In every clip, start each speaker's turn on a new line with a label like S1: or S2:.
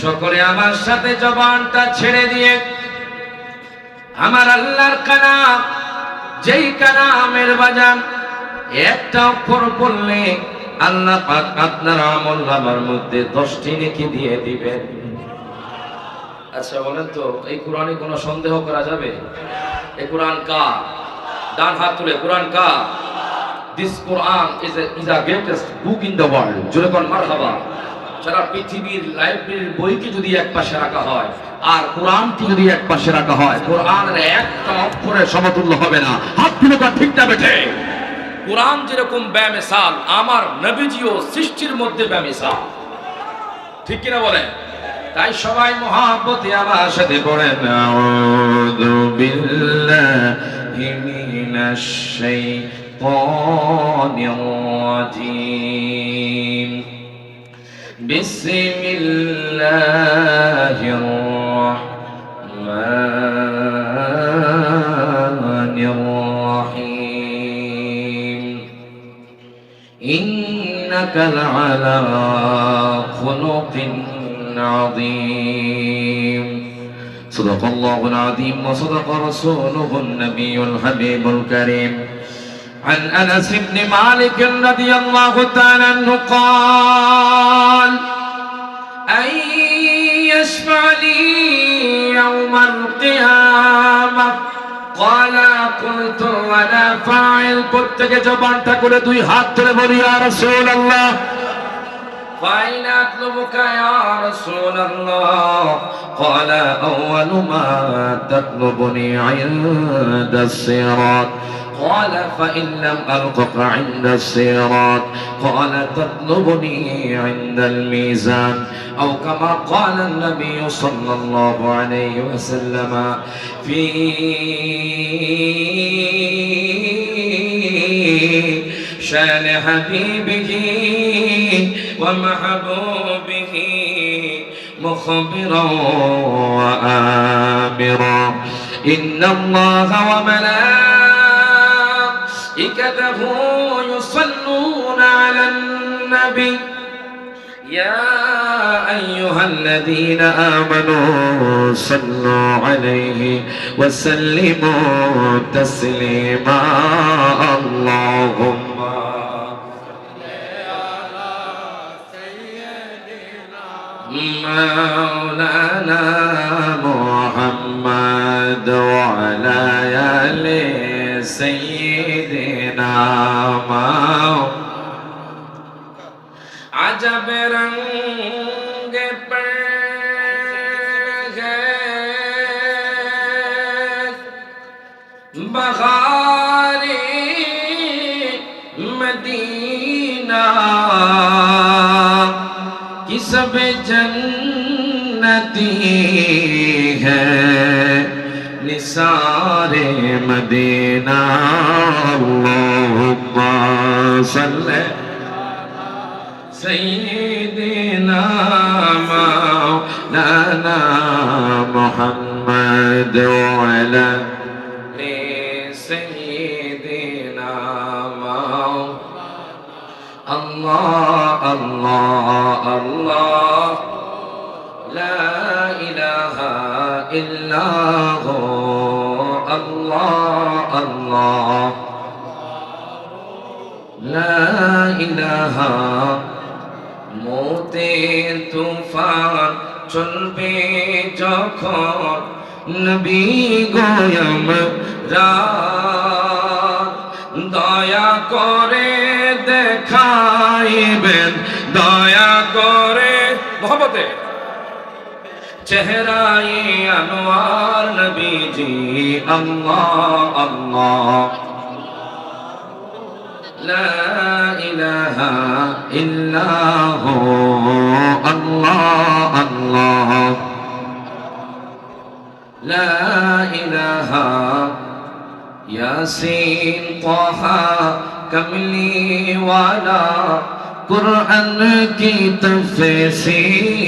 S1: সকলে আমার সাথে জবানটা ছেড়ে দিয়ে, আমার আল্লাহর কালাম, যেই কালামের বাজান, একটা অক্ষর বললে আল্লাহ পাক আপনার আমল আমার মধ্যে দশটি নেকি দিয়ে দিবেন। আচ্ছা বলেন তো, এই কোরআনে কোনো সন্দেহ করা যাবে? এই কোরআন কা ডান হাত তুলে, কোরআন কা this Quran is is a greatest book in the world জোরে কোন মারহাবা। সারা পৃথিবীর লাইব্রেরির বইকে যদি এক পাশে রাখা হয়, আর কোরআনটি যদি এক পাশে রাখা হয় কোরআনের একটা অক্ষরের সমতুল্য হবে না। হাত তুলে কর ঠিক বেঠে। কোরআন যেরকম ব্যামিসাল, আমার নবীজিও সৃষ্টির মধ্যে ব্যামিসাল। ঠিক কিনা বলেন? তাই সবাই মহাব্বতে আমার সাথে পড়েন আউযু বিল্লাহি মিনাশ শাইতানির الشيطان الرجيم. بسم الله الرحمن الرحيم. إنك لعلى خلق عظيم. صدق الله العظيم وصدق رسوله النبي الحبيب الكريم. عن انس بن مالك رضي الله تعالى عنه قال ان يشفع لي يوم القيامه قال قلت وانا فاعل প্রত্যেকে জবানটা করে দুই হাত ধরে বলি ইয়া রাসূলুল্লাহ فأين أطلبك يا رسول الله قال أول ما تطلبني عند الصراط قال فإن لم ألقك عند الصراط قال تطلبني عند الميزان. أو كما قال النبي صلى الله عليه وسلم في شان حبيبه ومحبوبه مخبرا وآمرا. إن الله وملائكته يصلون على النبي. يا أيها الذين آمنوا صلوا عليه وسلموا تسليما. اللهم مولانا محمد وعلى آل सैदना माओ। अजब रंग पर बहारी मदीना कि सब जन्नती है। निसारे مدينة اللهم صل سيدنا مولانا محمد وعلى سيدنا مولانا الله নাহা মোতের তুফান চলবে যখন নবী গোয়ম দয়া করে দেখাইবেন, দয়া করে মহবতে চেহারায় আনোয়ার নবীজি, আল্লাহ আল্লাহ। لا إله إلا هو. الله الله. لا إله. ياسين طه كملي ولا قرآن کی تفسیر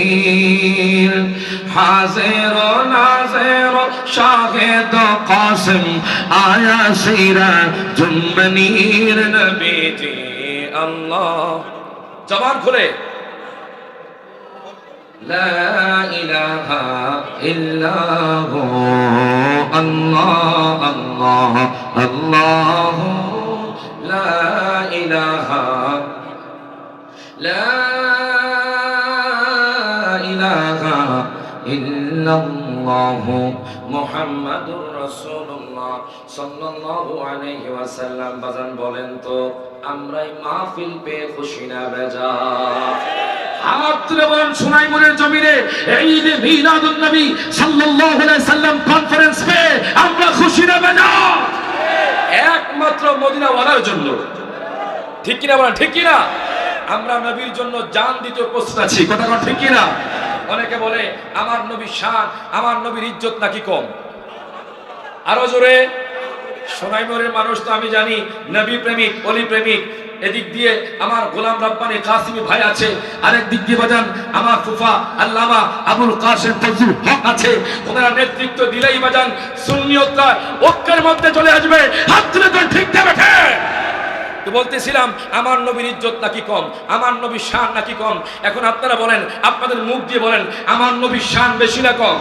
S1: حاضر و ناظر و شاهد و قاسم آیا سیرا جمنیر نبی جی আল্লাহ জবান খুলে لا إله إلا هو الله الله الله لا إله لا إله إلا الله محمد رسول الله صلى الله عليه وسلم বাজান বলেন তো আমরাই মাহফিল পেয়ে খুশি না বেজা হাত তুলে বলেন সুনাইমুরের জমিনে ঈদ মিলাদুন নবী সাল্লাল্লাহু আলাইহি সাল্লাম কনফারেন্স পেয়ে আমরা খুশি না বেজা একমাত্র মদিনা ওয়ালার জন্য ঠিক কিনা বলেন ঠিক কিনা আমরা নবীর জন্য জান দিতে প্রস্তুত আছি। কথা ঠিক কিনা? অনেকে বলে, আমার নবীর শান, আমার নবীর ইজ্জত নাকি কম? আরও জোরে সোনাইমুরের মানুষ তো আমি জানি, নবী প্রেমিক, অলি প্রেমিক, এদিক দিয়ে আমার গোলাম রব্বানি কাসিমি ভাই আছে, আরেক দিক দিয়ে বাজান আমার ফুফা আল্লামা আবুল কাসেম ফজলুল হক আছে, ওনারা নেতৃত্ব দিলেই বাজান সুন্নিয়তরা ঐক্যের মধ্যে চলে আসবে, হাত তুলে ঠিক দেবে তো বলতেছিলাম, আমার নবীর ইজ্জত নাকি কম? আমার নবীর শান নাকি কম? এখন আপনারা বলেন, আপনাদের মুখ দিয়ে বলেন, আমার নবীর শান বেশি না কম?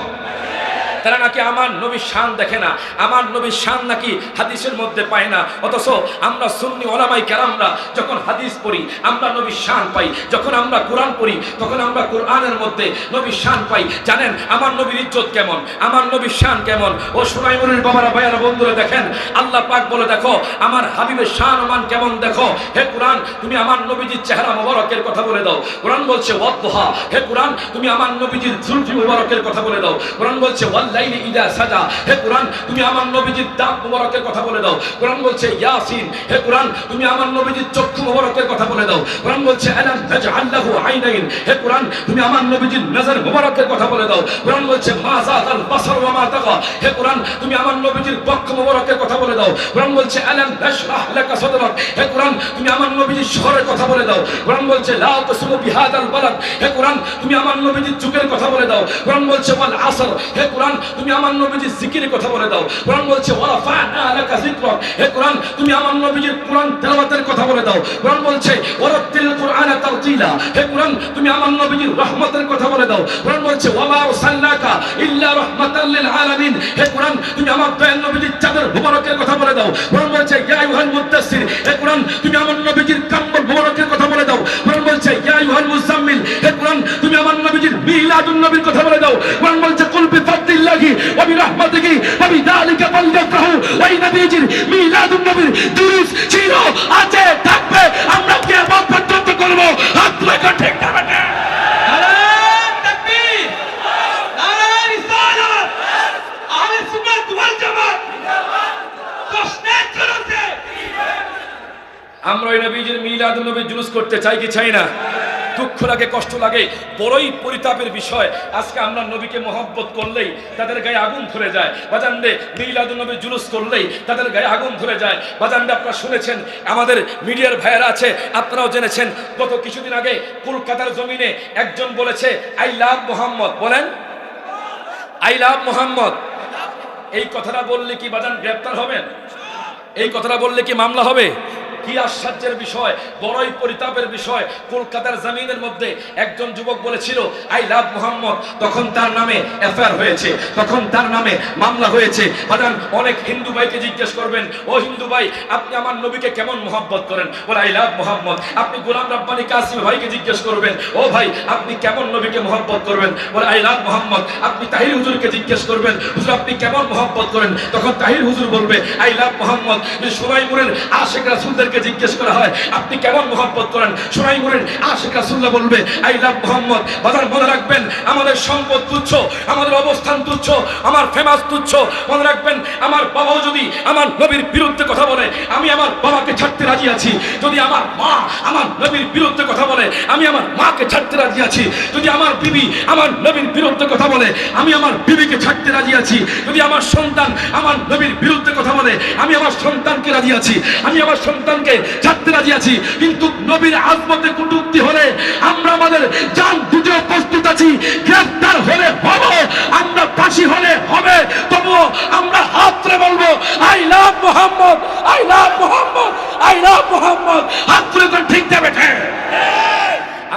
S1: তারা নাকি আমার নবীর শান দেখে না, আমার নবীর শান নাকি হাদিসের মধ্যে পায় না। অথচ আমরা সুন্নি ওলামাই কেরামরা যখন হাদিস পড়ি, আমরা নবীর শান পাই। যখন আমরা কোরআন পড়ি, তখন আমরা কোরআনের মধ্যে নবীর শান পাই। জানেন, আমার নবীর ইজ্জত কেমন? আমার নবীর শান কেমন? ও সোনাইমুরির বাবারা, ভাইয়ারা, বন্ধুরা, দেখেন, আল্লাহ পাক বলে, দেখো, আমার হাবিবের শান ওমান কেমন দেখো? হে কোরআন, তুমি আমার নবীজির চেহারা মোবারকের কথা বলে দাও। কোরআন বলছে ওয়াদ্দুহা হে কোরআন, তুমি আমার নবীজির জুলফি মোবারকের কথা বলে দাও। কোরআন বলছে ওয়াল্লাইলি ইদা সাজা হে কোরআন, তুমি আমার নবীজির দাঁত মোবারকের কথা বলে দাও। কোরআন বলছে, ইয়াসিন, হে কোরআন, তুমি আমার নবীজির চক্ষু মোবারকের কথা বলে দাও। কোরআন বলছে, আলাম তাজআল লাহু আইনাইন? হে কোরআন, তুমি আমার নবীজির নজর মোবারকের কথা বলে দাও। কোরআন বলছে, মা যাকাল বাসার ওয়া মা তাগা। হে কোরআন, তুমি আমার নবীজির বক্ষ মোবারকের কথা বলে দাও। কোরআন বলছে, আলাম নাশরাহ লাকা সাদরাক? হে কোরআন, তুমি আমার নবীজির শহরের কথা বলে দাও। কোরআন বলছে, লা তাসমু বিহাদাল বালাদ? হে কোরআন, তুমি আমার নবীজির যুগের কথা বলে দাও। কোরআন বলছে, ওয়াল আসর? হে কোরআন তুমি আমার নবীজির জিকিরের কথা বলে দাও। কোরআন বলছে, ওয়ালা ফানা লাকা যিকরাক হে কোরআন, তুমি আমার নবীজির কোরআন তেলাওয়াতের কথা বলে দাও। কোরআন বলছে ওয়ারাতিল কুরআনা তারতিলা হে কোরআন, তুমি আমার নবীজির রহমতের কথা বলে দাও। কোরআন বলছে, ওয়ামা আরসালনাকা ইল্লা রাহমাতাল লিল আলামিন। হে কোরআন, তুমি আমার দয়াল নবীজির চাদর মুবারকের কথা বলে দাও। কোরআন বলছে, ইয়া আইয়ুহাল মুদ্দাসসির হে কোরআন, তুমি আমার নবীজির কম্বল মুবারকের কথা বলে দাও। কোরআন বলছে, ইয়া আইয়ুহাল মুজাম্মিল। হে কোরআন, তুমি আমার নবীজির মিলাদুন নবীর কথা বলে দাও। কোরআন বলছে, কুল বিফাদলিল্লাহি ওয়া বিরহমাতিহি ওয়া বিযালিকা ফালইফরাহু ওই নবীজির মিলাদুন নবীর দুরুস ছিল আছে থাকবে আমরা কিয়ামত পর্যন্ত করব। হাত রাখা ঠিক না আমরা ওই নবীজির মিলাদ নবীর জুলুস করতে চাই কি চাই না? দুঃখ লাগে, কষ্ট লাগে, বড়ই পরিতাপের বিষয়। আজকে আমরা নবীকে মহব্বত করলেই তাদের গায়ে আগুন ধরে যায়। বাজানদে মিলাদ নবী জুলুস করলেই তাদের গায়ে আগুন ধরে যায়। বাজানদে আপনারা শুনেছেন, আমাদের মিডিয়ার ভাইয়েরা আছে, আপনারাও জেনেছেন, গত কিছুদিন আগে কলকাতার জমিনে একজন বলেছে, আই লাভ মোহাম্মদ। বলেন, আই লাভ মোহাম্মদ। এই কথাটা বললে কি বাজান গ্রেপ্তার হবেন? এই কথাটা বললে কি মামলা হবে? কি আশ্চর্যের বিষয়, বড়ই পরিতাপের বিষয়, কলকাতার জমিনের মধ্যে একজন যুবক বলেছিল, আই লাভ মোহাম্মদ। তখন তার নামে এফআইআর হয়েছে, তখন তার নামে মামলা হয়েছে। বাদান অনেক হিন্দু ভাইকে জিজ্ঞেস করবেন, ও হিন্দু ভাই, আপনি আমার নবীকে কেমন মোহাম্মত করেন? বলে, আই লাভ মোহাম্মদ। আপনি গোলাম রাব্বানি কাসিম ভাইকে জিজ্ঞেস করবেন, ও ভাই, আপনি কেমন নবীকে মোহাম্মত করবেন? বলে, আই লাভ মোহাম্মদ। আপনি তাহির হুজুরকে জিজ্ঞেস করবেন, হুজুর, আপনি কেমন মোহাম্মত করেন? তখন তাহির হুজুর বলবে, আই লাভ মোহাম্মদ। সোনাইমুরের আশেখ রাসুলদেরকে জিজ্ঞেস করা হয়, আপনি কেমন মোহাম্মত করেন? সোনাইমুরের আশেখ রাসুল্লাহ বলবে, আই লাভ মোহাম্মদ। বাজার মনে রাখবেন, আমাদের সম্পদ তুচ্ছ, আমাদের অবস্থান তুচ্ছ, আমার ফেমাস তুচ্ছ। মনে রাখবেন, আমার বাবাও যদি আমার নবীর বিরুদ্ধে কথা বলে, আমি আমার বাবাকে ছাড়তে রাজি আছি। যদি আমার মা আমার নবীর বিরুদ্ধে কথা বলে, আমি আমার মাকে ছাড়তে রাজি আছি। যদি আমার বিবি আমার নবীর বিরুদ্ধে কথা বলে, আমি আমার বিবিকে ছাড়তে রাজি আছি। যদি আমার সন্তান আমার নবীর বিরুদ্ধে কথা বলে, আমি আমার সন্তানকে রাজি আছি। আমি আমার সন্তানকে ছাড়তে রাজি আছি কিন্তু নবীর আজমতে কুটুক্তি হলে আমরা আমাদের জান দিতেও প্রস্তুত আছি গ্রেফতার হলে হব আমরা ফাঁসি হলে হবে তবুও আমরা হাতরে বলব I love Mohammad I love Mohammad I love Mohammad. হাত তুলে কোন ঠিক যাবে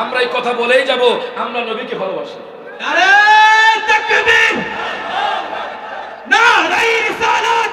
S1: আমরা এই কথা বলেই যাব আমরা নবীকে ভালোবাসি।
S2: তাকবীর! নারে রিসালাত!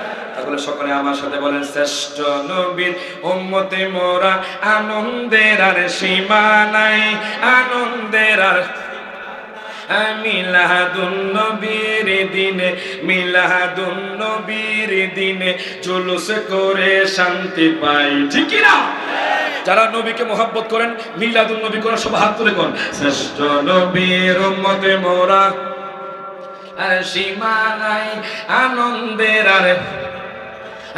S1: তাহলে সকলে আমার সাথে বলেন, শ্রেষ্ঠ নবীর উম্মতে মোরা আনন্দের আর সীমা নাই, আনন্দের আর দিনে দিনে করে শান্তি পাই। ঠিক না? যারা নবীকে মোহাব্বত করেন মিলাদুন নবী করে সব হাত তুলে কোন শ্রেষ্ঠ নবীর উম্মতে মোরা সীমা নাই, আনন্দের আর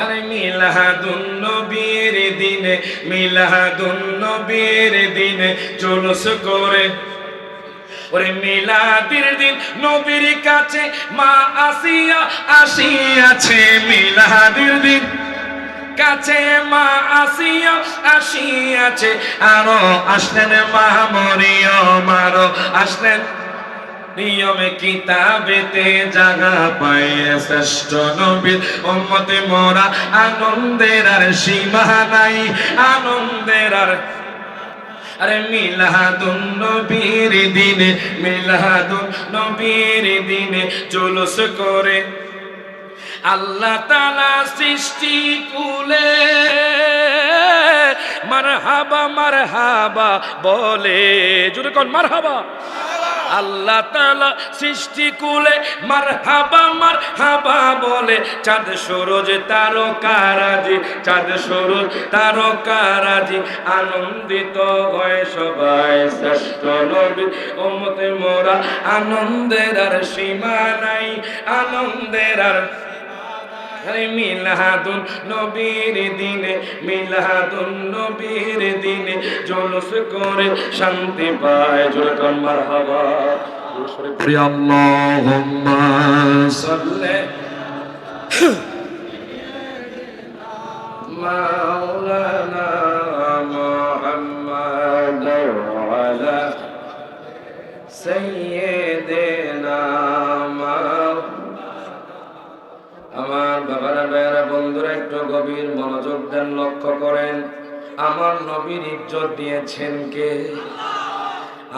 S1: আরে মিলাদুন নবীর দিনে, মিলাদুন নবীর দিনে জুলুস করে। ওরে মিলাদির দিন নবীর কাছে মা আসিয়া আসিয়াছে, মিলাদির দিন কাছে মা আসিয়া আসিয়াছে। আরও আসলেন মা মরিয়ম, আরও আসলেন নিয়মে কিতাবেতে জাগা পায় শ্রেষ্ঠ নবীর উম্মতে মোরা আনন্দের আর সীমা নাই, আনন্দের আর আরে মিলাদুন নবীর দিনে, মিলাদুন নবীর দিনে জুলুস করে আল্লাহ তালা সৃষ্টি কুলে মারহাবা মারহাবা বলে জুড়ে কোন মারহাবা। আল্লাহ তালা সৃষ্টি কুলে মার হাবা মার হাবা বলে, চাঁদ সরোজ তারকারাজি, চাঁদ সরোজ তারকারাজি, আনন্দিত হয় সবাই শ্রেষ্ঠ নবী। ওমতে মোরা আনন্দের আর সীমা নাই, আনন্দের আর আরে মিলাদুন নবীর দিনে মিলাদুন নবীর দিনে জলস করে শান্তি পায়। জোরকান মারহাবা।
S3: আল্লাহুম্মা
S1: সাল্লি। লক্ষ্য করেন। আমার নবীর ইজ্জত দিয়েছেন কে?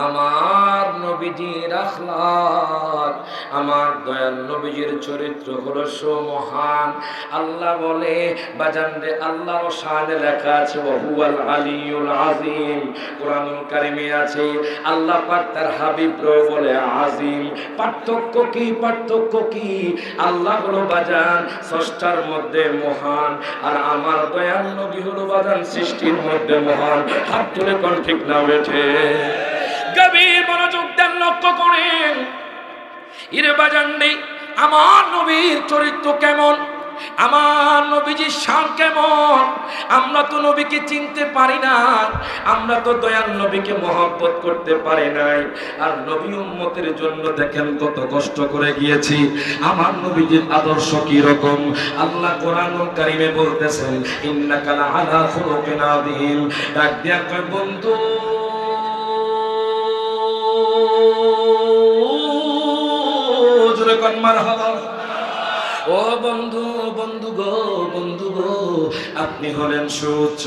S1: আমার নবীজির আখলাক, আমার দয়াল নবীজির চরিত্র হলো সো মহান আল্লাহ বলে, বাজান রে, আল্লাহর শানে লেখা আছে, ওহুয়াল আলিউল আজিম। কোরআনুল কারিমে আছে, আল্লাহ পাক তার হাবিব বলে, আজিম। পার্থক্য কি পার্থক্য কি? আল্লাহ হলো বাজান ষষ্ঠার মধ্যে মহান, আর আমার দয়াল নবী হলো বাজান সৃষ্টির মধ্যে মহান। হাত তুলে কোন ঠিক না বেঠে? গভীর মনোযোগ দেন, লক্ষ্য করেন। ইরে বাজান নেই আমার নবীর চরিত্র কেমন? আমার নবীজির শান কেমন? আমরা তো নবীকে চিনতে পারি না, আমরা তো দয়াল নবীকে মহব্বত করতে পারি নাই। আর নবী উম্মতের জন্য দেখেন কত কষ্ট করে গিয়েছি। আমার নবীজির আদর্শ কি রকম? আল্লাহ কোরআনুল কারিমে বলতেছেন ইন্নাকালা আলা খুলুকিন আযীম। ডাক দিয়া কয়, বন্ধু ও বন্ধু বন্ধু গো বন্ধু গো, আপনি হলেন সুউচ্চ,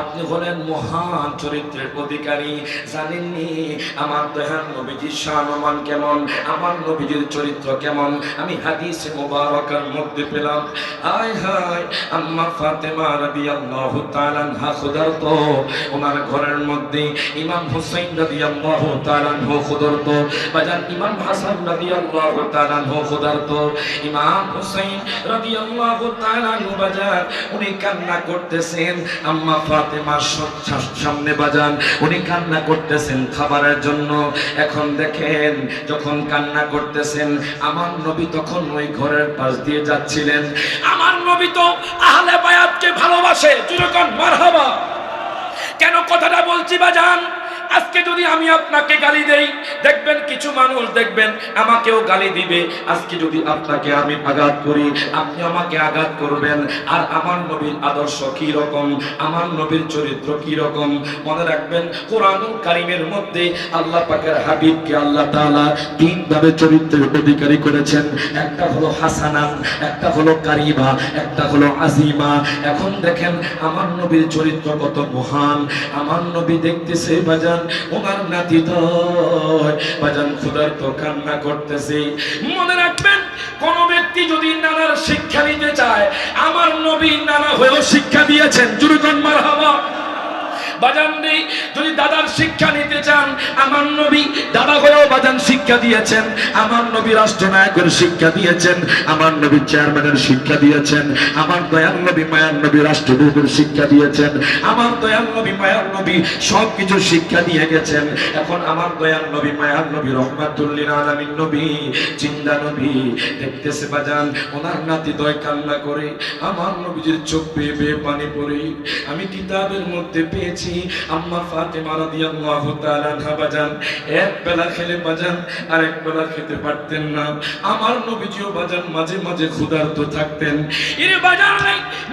S1: আপনি হলেন মহান চরিত্রের অধিকারী। জানেননি আমার দয়াল নবীজির সম্মান কেমন? আমার নবীজির চরিত্র কেমন? আমি হাদিসে মোবারকার মধ্যে পেলাম। হায় হায়, আম্মা ফাতেমা রাদিয়াল্লাহু তাআলা আনহা খুদার তো ওনার ঘরের মধ্যে ইমাম হুসাইন রাদিয়াল্লাহু তাআলা আনহু খুদার তো বাজান ইমাম হাসান রাদিয়াল্লাহু তাআলা আনহু খুদার তো ইমাম হুসাইন উনি কান্না করতেছেন। আম্মা ফাতেমার সামনে বাজান, উনি কান্না করতেছেন খাবারের জন্য। এখন দেখেন, যখন কান্না করতেছেন, আমার নবী তখন ওই ঘরের পাশ দিয়ে যাচ্ছিলেন। আমার নবী তো আহলে বায়াতকে ভালোবাসে। যেরকম মারহাবা। কেন কথাটা বলছি বাজান? আজকে যদি আমি আপনাকে গালি দেই, দেখবেন কিছু মানুষ দেখবেন আমাকেও গালি দিবে। আজকে যদি আপনাকে আমি আঘাত করি, আপনি আমাকে আঘাত করবেন। আর আমার নবীর আদর্শ কি রকম? আমার নবীর চরিত্র কি রকম? মনে রাখবেন, কোরআনুল কারিমের মধ্যে আল্লাহ পাকের হাবিবকে আল্লাহ তাআলা তিন ভাবে চরিত্রের অধিকারী করেছেন। একটা হলো হাসানা, একটা হলো কারিমা, একটা হলো আজিমা। এখন দেখেন, আমার নবীর চরিত্র কত মহান। আমার নবী দেখতেছে বাজান ওনার নাতি তয় বাজান খুদার তো কান্না করতেছি। মনে রাখবেন, কোন ব্যক্তি যদি নানার শিক্ষা নিতে চায়, আমার নবী নানা হয়েও শিক্ষা দিয়েছেন। জুরুজন মার হাওয়া বাজান যদি দাদার শিক্ষা নিতে চান, আমার নবী দাদা হয়েও বাজান শিক্ষা দিয়েছেন, আমার নবী রাষ্ট্রনায়কের শিক্ষা দিয়েছেন, আমার নবী চেয়ারম্যানের শিক্ষা দিয়েছেন, আমার দয়াল নবী, মায়ার নবী রাষ্ট্রদূতের শিক্ষা দিয়েছেন, আমার দয়াল নবী, মায়ার নবী সব কিছু শিক্ষা দিয়ে গেছেন। এখন আমার দয়াল নবী, মায়ার নবী রহমাতুল্লিন নবী, জিন্দা নবী, দেখতেছে বাজান, ওনার নাতি দয় কান্না করে, আমার নবীজির চোখ বেয়ে বেয়ে পানি পড়ে। আমি কিতাবের মধ্যে পেয়েছি আম্মা ফাতেমা রাদিয়াল্লাহু তাআলা আনহা বাজান, এক বেলা খেলে বাজান আর এক বেলা খেতে পারতেন না। আমার নবীজিও বাজান, মাঝে মাঝে ক্ষুধার্ত থাকতেন। এর বাজান,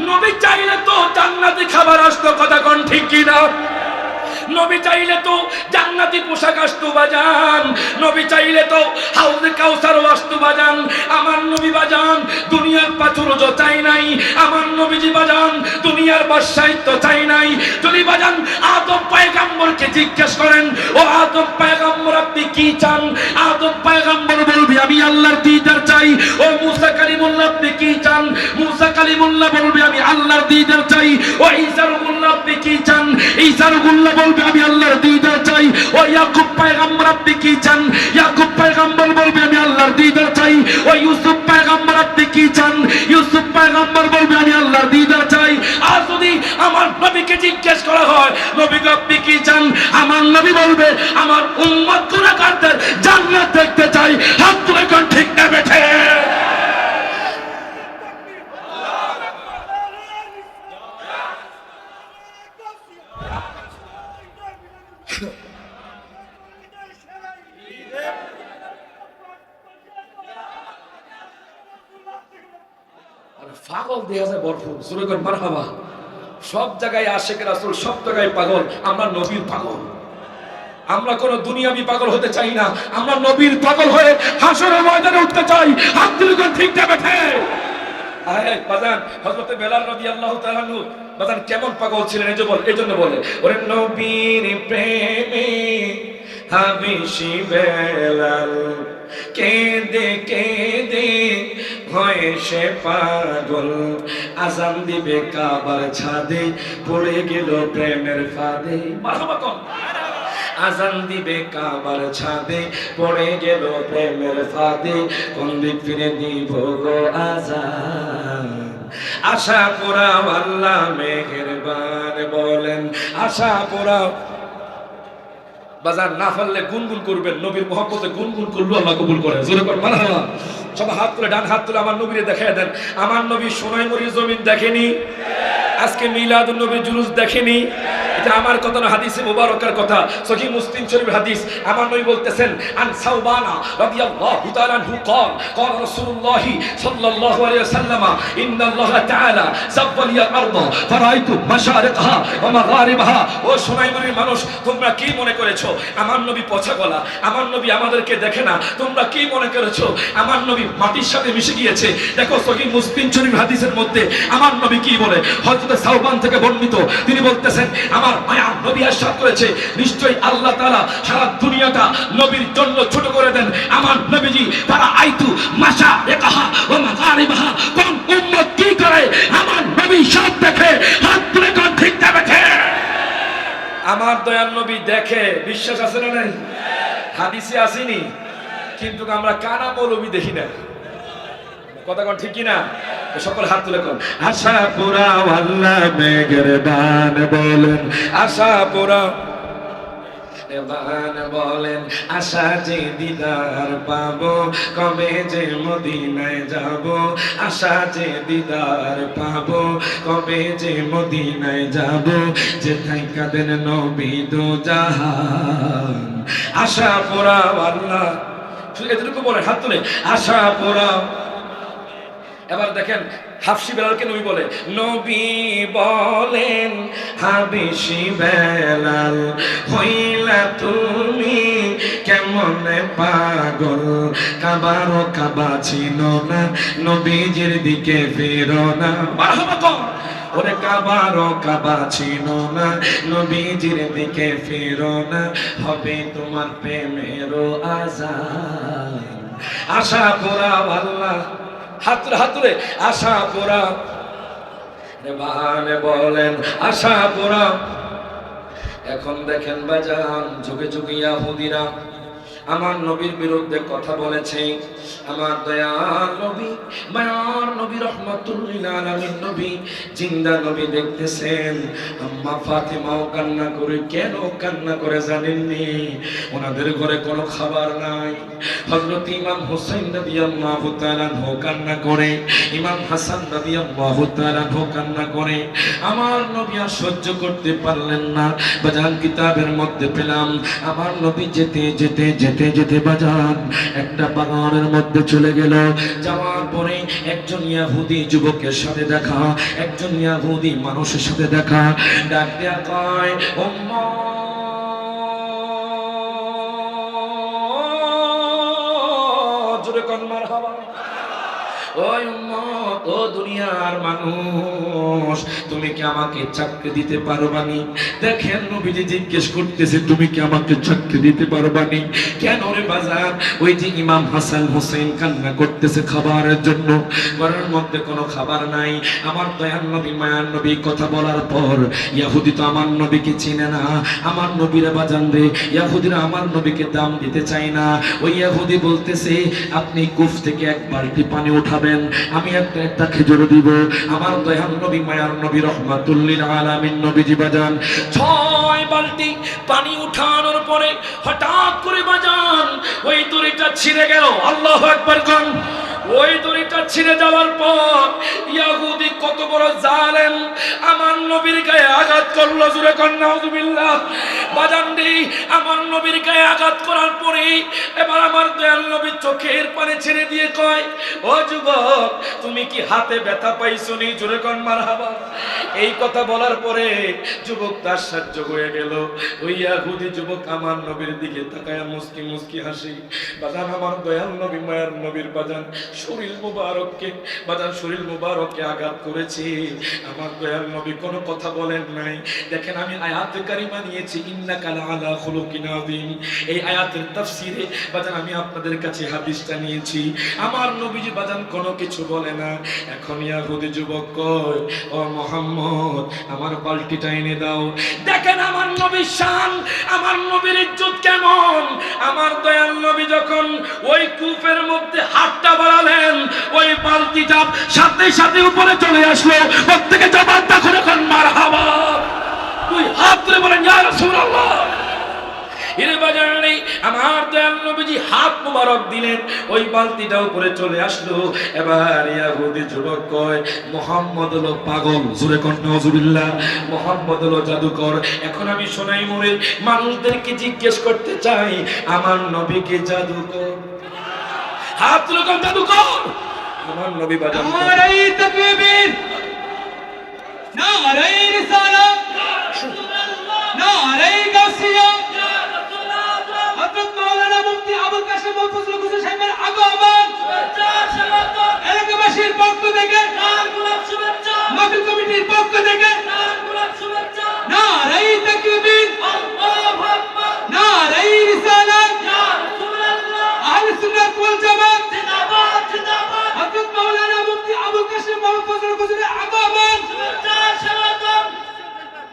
S1: নবী চাইলে তো জান্নাতে খাবার আসতো, কথা কোন ঠিক কি না নবী চাইলে তো জান্নাতি পোশাক আসতো বাজান। নবী চাইলে তো হাউজে কাউসারও আসতো বাজান। আমার নবী বাজান, দুনিয়ার পাথরও চাই নাই। আমার নবীজি বাজান, দুনিয়ার বাদশাহিত্য চাই নাই। যদি বাজান আদম পায়গাম্বরকে জিজ্ঞেস করেন, ও আদম পায়গাম্বর, আপনি কি চান? আদম পায়গাম্বর বলবি, আমি আল্লাহর দিদার চাই। ও মুসা কালিমুল্লাহ, আপনি কি চান? মুসা কালিমুল্লাহ বলবে, আমি আল্লাহর দিদার চাই। ও ঈসারুল্লাহ আপনি কি চান? ঈসারুল্লাহ বলবে আমি আল্লাহর দিদার চাই। ও ইয়াকুব পয়গম্বর, আপনি কি চান? ইয়াকুব পয়গম্বর বলবে, আমি আল্লাহর দিদার চাই। ও ইউসুফ পয়গম্বর, আপনি কি চান? ইউসুফ পয়গম্বর বলবে, আমি আল্লাহর দিদার চাই। আর যদি আমার নবীকে জিজ্ঞেস করা হয় নবীকে আপনি কি চান? আমার নবী বলবে, আমার উম্মত গুনাহগারদের জান্নাত দেখতে চাই। হাত তুলে ঠিক না বেঠে আর পাগল দেয়া যায় ভরপুর, জোরে করে, মারহাবা। সব জায়গায় আশেকের আসল সব জায়গায় পাগল। আমরা নবীর পাগল। আমরা কোন দুনিয়াবি পাগল হতে চাই না। আমরা নবীর পাগল হয়ে হাসরের ময়দানে উঠতে চাই। হাত তুলে করে, ঠিক আয় বাজান বেলাল রাদিয়াল্লাহু তাআলা নু বাজান, কেমন পাগল ছিলেন? এই বল, এই জন্য বলে, ওরে নবীর প্রেমে হাবিশি বেলাল, কেঁদে কেঁদে ভয়ে সে পাগল। আজান দিবে কাবার ছাদে পড়ে গেল প্রেমের ফাঁদে। আজান দিবে কাবার ছাদে পড়ে গেল প্রেমের ফাঁদে। কোন দিক ফিরে দিব গো আজান? আশা পোড়াও আল্লাহ মেঘের মেহেরবান বলেন। আশা পোড়াও বাজার না পারলে গুনগুন করবেন নবীর মোহাম্মতে গুনগুন করল আল্লাহ কবুল করে। জোরে কর মারহাবা। সব হাত তুলে, ডান হাত তুলে আমার নবীরে দেখাই দেন। আমার নবী সোনাইমুড়ির জমিন দেখেনি। আজকে মিলাদ নবীর জুলুস দেখেনি। এটা আমার কথা না হাদিসে মুবারকার কথা সহি মুসলিম শরীফের হাদিস আমার নবী বলতেছেন আন সাওবানা রাদিয়াল্লাহু তাআলা আনহু قال قال رسول الله صلى الله عليه وسلم ان الله تعالى زوّل لي الارض فرايت مشارقها ومغاربها ও সোনাইমুড়ির মানুষ তোমরা কি মনে করেছো আমার নবী পছা গলা আমার নবী আমাদেরকে দেখে না তোমরা কি মনে করেছো আমার নবী মাটির সাথে মিশে গিয়েছে দেখো সহি মুসলিম শরীফ হাদিসের মধ্যে আমার নবী কি বলে হযরত সাওবান থেকে বর্ণিত তিনি বলতেছেন আমার মায়া নবী আশাদ করেছে, নিশ্চয়ই আল্লাহ তাআলা সারা দুনিয়াটা নবীর জন্য ছোট করে দেন। আমার নবীজি, তারা আইতু মাশা একাহা ও মাগারিবাহা, কোন উম্মত কি করে? আমার নবী সব দেখে, হাত তুলে কোন ঠিক দেখে? আমার দয়াল নবী দেখে, বিশ্বাস আছে না নাই? হাদিসে আসেনি। কিন্তু আমরা কানা মৌলবী দেখি না। কথা কোন ঠিক কি না সকল হাত তুলে কোন। আশা পুরা আল্লাহ মেঘের বান বলেন। আশা পুরা বলেন, আশা যে দিদার পাবো, কবে যে মদিনায় যাব, আশা যে দিদার পাবো, কবে যে মদিনায় যাব যে থাই কাদের নবী দো জাহান। আশা পোড়া আল্লাহ এতটুকু বলে হাত তুলে। আশা পোড়া এবার দেখেন হাফসি বেলালকে নবী বলে, নবী বলেন হাবিসি বেলাল, হইলা তুমি কেমন পাগল? কাবারও কাবা ছিল না, নবীজির দিকে ফেরো না। ওরে কাবারও কাবা ছিল না, নবীজির দিকে ফেরো না। হবে তোমার প্রেমেরও আজান। আশা পোরা আল্লাহ হাত হাতুরে হাত তুলে আশা পোড়া বলেন, আশা পোড়া। এখন দেখেন বাজান যুগে যুগে ইয়াহুদিরা আমার নবীর বিরুদ্ধে কথা বলেছে। আমার দয়াল নবী, মায়ার নবী নবী, জিন্দা নবী দেখতেছেন। আম্মা ফাতিমাও কান্না করে, কেন কান্না করে জানেননি? ওনাদের ঘরে কোনো খাবার নাই। ইমাম কান্না করে, ইমাম হাসান কান্না করে। আমার নবী আর সহ্য করতে পারলেন না। বাজান কিতাবের মধ্যে পেলাম, আমার নবী যেতে যেতে যেতে যেতে যেতে বাজান। একটা বাগানের মধ্যে চলে গেল। যাওয়ার পরে একজন ইয়াহুদি যুবকের সাথে দেখা, একজন ইয়াহুদি মানুষের সাথে দেখা। ডাক দেয়া কয় ওম্মা জোরে ওই ও দুনিয়ার মানুষ, তুমি কি আমাকে চাকরি দিতে পারবানি? দেখেন নবীজি জিজ্ঞেস করতেছে, তুমি কি আমাকে চাকরি দিতে পারবানি? কেন রে বাজার? ওই যে ইমাম হাসান হোসেন কান্না করতেছে খাবারের জন্য। ঘরের মধ্যে কোনো খাবার নাই। আমার দয়ার নবী, মায়ার নবী, কথা বলার পর ইয়াহুদি তো আমার নবীকে চিনে না। আমার নবীরা বাজান রে, ইয়াহুদিরা আমার নবীকে দাম দিতে চায় না। ওই ইয়াহুদি বলতেছে, আপনি কুফ থেকে এক বালতি পানি উঠাবেন? আমি একটা একটা খেজুর দিব। আমার দয়াল নবী, মায়ার নবী, রহমাতুল্লিল আলামিন নবীজি বাজান। ছয় বালতি পানি উঠানোর পরে হঠাৎ করে বাজান, ওই দড়িটা ছিঁড়ে গেল। আল্লাহ একবার কোন। ওই দড়িটা ছিঁড়ে যাওয়ার পর ইয়াহুদি কত বড় জালেম। আমার নবীর গায়ে আঘাত করল, জুরে কন্যাউজুবিল্লাহ বাজানডি আমার নবীর গায়ে আঘাত করার পরে এবার আমার দয়াল নবীর চোখের পানি ছেড়ে দিয়ে কয়, ও যুবক, তুমি কি হাতে ব্যথা পাইছো নি জোরে কন, মারহাবা। এই কথা বলার পরে যুবক তার সাহায্য হয়ে গেল। ওই ইয়াহুদি যুবক আমার নবীর দিকে তাকায় মুস্কি মুস্কি হাসি। বাজান, আমার দয়াল নবী, মায়ের নবীর বাজান শরীর মুবারককে, বাজান শরীর মুবারককে আঘাত করেছি। আমার দয়াল নবী কোনো কথা বলেন নাই। দেখেন আমি আয়াত কারিমা নিয়েছি, ইন্নাকা লাআলা খুলুকিন আযীম। এই আয়াতের তাফসীরে, বাজান আমি আপনাদের কাছে হাদিসটা নিয়েছি। আমার নবীজি বাজান কোনো কিছু বলে না। এখন ইয়াহুদি যুবক কয় ও মোহাম্মদ, আমার বালতিটা এনে দাও। দেখেন আমার নবীর শান, আমার নবীর ইজ্জত কেমন? আমার দয়াল নবী যখন ওই কূপের মধ্যে হাতটা বাড়ালেন ওই বালতিটা সাথে সাথে উপরে চলে আসলো। প্রত্যেকে জবাবটা করে কোন মার তুই হাত আমার নবীজি হাত দিলেন, ওই বালতিটা উপরে চলে আসলো। এবার ইয়াহুদি যুবক কয়, মোহাম্মদ হলো পাগল, জুরে কন্যা নজরুল্লাহ মোহাম্মদ হলো জাদুকর। এখন আমি সোনাই মোড়ে মানুষদেরকে জিজ্ঞেস করতে চাই, আমার নবীকে জাদুকর? হাত তুলে কোন জাদুকর আমার নবী বাজার
S2: নারাই তাকবীর। নারাই রিসালাত। নারাই গাউসিয়া হযরত মাওলানা মুফতি আবুল কাসেম ফজলুল হোসেন সাহেবের আগমন। এলাকাবাসীর পক্ষ থেকে মাহফিল কমিটির পক্ষ থেকে নারাই তাকবীর। নারাই রিসালাত।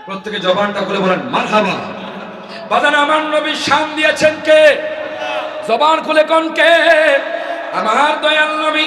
S1: প্রত্যেকে জবানটা খুলে বলেন, মারহাবা। বাজান আমার নবী শান দিয়েছেন কে? জবান খুলে কোন কে? আমার দয়াল নবী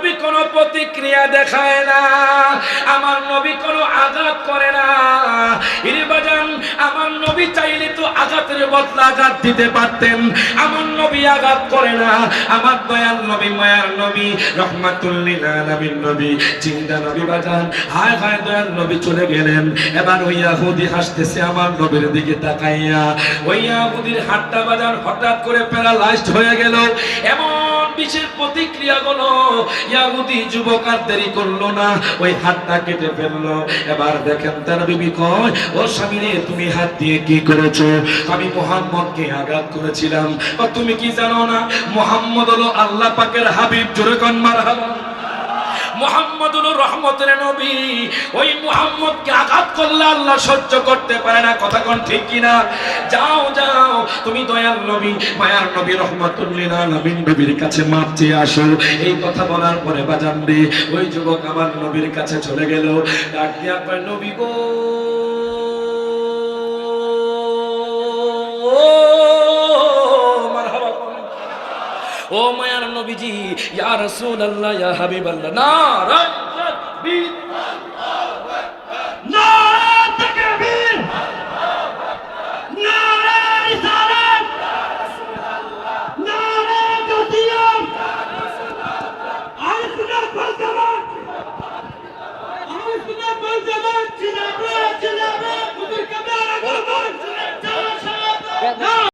S1: নবী কোনো প্রতিক্রিয়া দেখায় না, আমার নবী কোনো আঘাত করে না। ইরে বাজান আমার নবী চাইলে তো আঘাতের বদলা আঘাত দিতে পারতেন, আমার নবী আঘাত করে না। আমার দয়াল নবী, মায়ার নবী রহমাতুল্লিল আলামিন নবী চিন্তা নবী বাজান হায় হায় দয়াল নবী চলে গেলেন। এবার ওই ইয়াহুদি হাসতেছে আমার নবীর দিকে তাকাইয়া। ওই ইয়াহুদির হাতটা বাজান হঠাৎ করে প্যারালাইজড হয়ে গেল। এমন বিশেষ প্রতিক্রিয়া গুলো ইয়াহুদি যুবক আর দেরি করল না, ওই হাতটা কেটে ফেলল। এবার দেখেন তার বিবি কয়, ও স্বামী রে, তুমি হাত দিয়ে কি করেছ? আমি মোহাম্মদকে আঘাত করেছিলাম। তুমি কি জানো না, মোহাম্মদ হলো আল্লাহ পাকের হাবিব, জোরে কন মারহাবা। মোহাম্মদ হলো রহমতের নবী। ওই মোহাম্মদকে আঘাত করলে আল্লাহ সহ্য করতে পারে না। কথা কোন ঠিক কিনা? যাও যাও। তুমি দয়াল নবী, মায়ার নবী, রহমতুল্লিল আলামিন নবীর কাছে মাপ চেয়ে আসো। এই কথা বলার পরে বাজান রে ওই যুবক আমার নবীর কাছে চলে গেল। ডাক দিয়া নবী গো। বলেন। ও মায়ার নবীজি ইয়া রাসূলুল্লাহ ইয়া হাবিবাল্লাহ না